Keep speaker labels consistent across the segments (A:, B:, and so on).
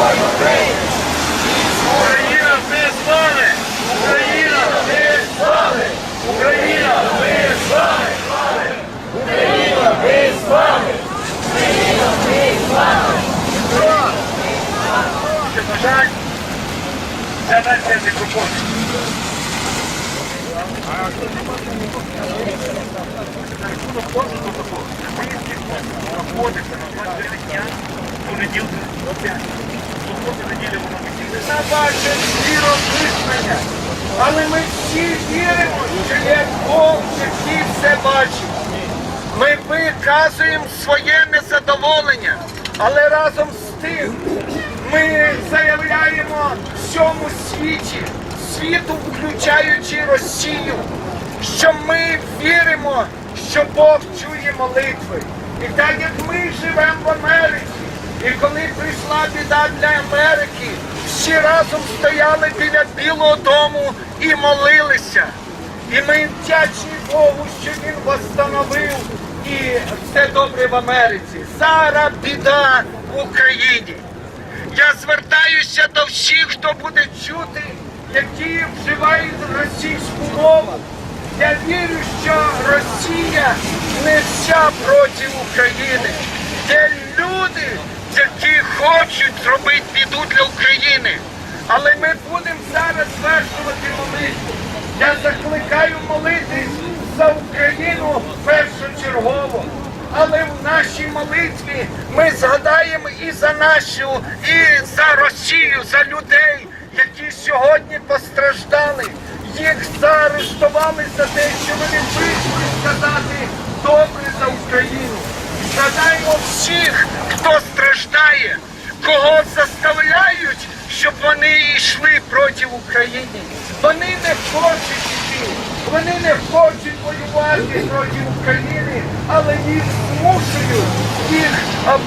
A: Україна, ми з! Україна, ми з! Україна! Україна, ми з вами! Україна, ми з вами! Ще бажань? Це дайте мікрофон. Знаходиться на 29 дня, понеділка, опять. Субота, неділя, воно вихідне. На ваше віровизнання. Але ми всі віримо, що є Бог, який все бачить. Ми виказуємо своє незадоволення, але разом з тим ми заявляємо всьому світі, світу, включаючи Росію, що ми віримо, що Бог чує молитви. І так як ми живемо в Америці, і коли прийшла біда для Америки, всі разом стояли біля Білого дому і молилися. І ми вдячні Богу, що він восстановив і все добре в Америці. Зараз біда в Україні. Я звертаюся до всіх, хто буде чути, які вживають російську мову. Я вірю, що Росія не вся проти України. Є люди, які хочуть зробити біду для України. Але ми будемо зараз звершувати молитву. Я закликаю молитись за Україну першочергово. Але в нашій молитві ми згадаємо і за нашу, і за Росію, за людей, які сьогодні постраждали. Їх заарештували за те, що вони вийшли сказати добре за Україну. Згадаємо всіх, хто страждає, кого заставляють, щоб вони йшли проти України. Вони не хочуть йти, вони не хочуть воювати проти України, але їх змушують, їх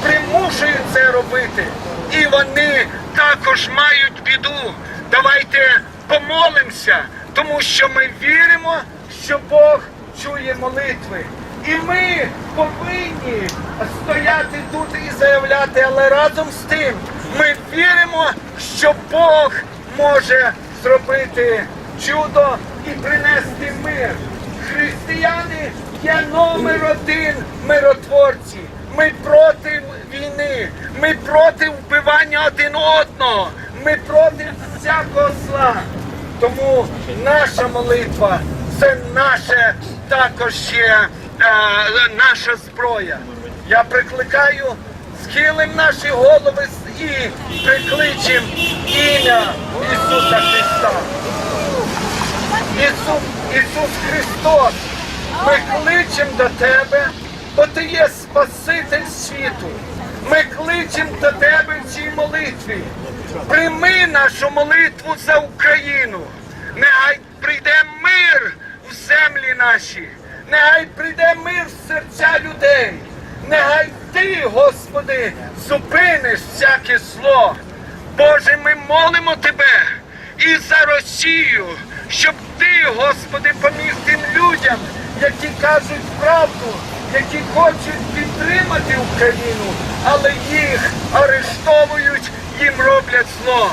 A: примушують це робити. І вони також мають біду. Давайте помолимося, тому що ми віримо, що Бог чує молитви. І ми повинні стояти тут і заявляти, але разом з тим ми віримо, що Бог може зробити чудо і принести мир. Християни є номер один миротворці. Ми проти війни, ми проти вбивання один одного, ми проти всякого зла. Тому наша молитва це наше також є е, наша зброя. Я прикликаю, схилим наші голови і прикличем ім'я Ісуса Христа. Ісус, Ісус Христос, ми кличемо до Тебе, бо Ти є Спаситель світу. Ми кличемо до Тебе в цій молитві. Прийми нашу молитву за Україну. Нехай прийде мир в землі наші, нехай прийде мир в серця людей. Нехай Ти, Господи, зупиниш всяке зло. Боже, ми молимо Тебе і за Росію, щоб Ти, Господи, поміг тим людям, які кажуть правду, які хочуть підтримати Україну, але їх арештовують, їм роблять зло.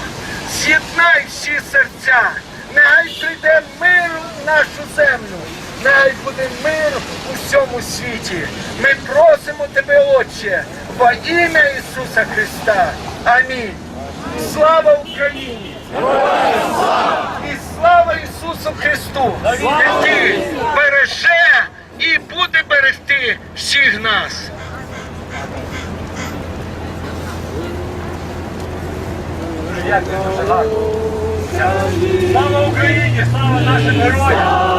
A: З'єднай всі серця, нехай прийде мир в нашу землю. Нехай буде мир у всьому світі. Ми просимо Тебе, Отче, во ім'я Ісуса Христа. Амінь. Слава Україні! І слава Ісусу Христу, який береже і буде берегти всіх нас. Слава Україні! Слава нашим героям!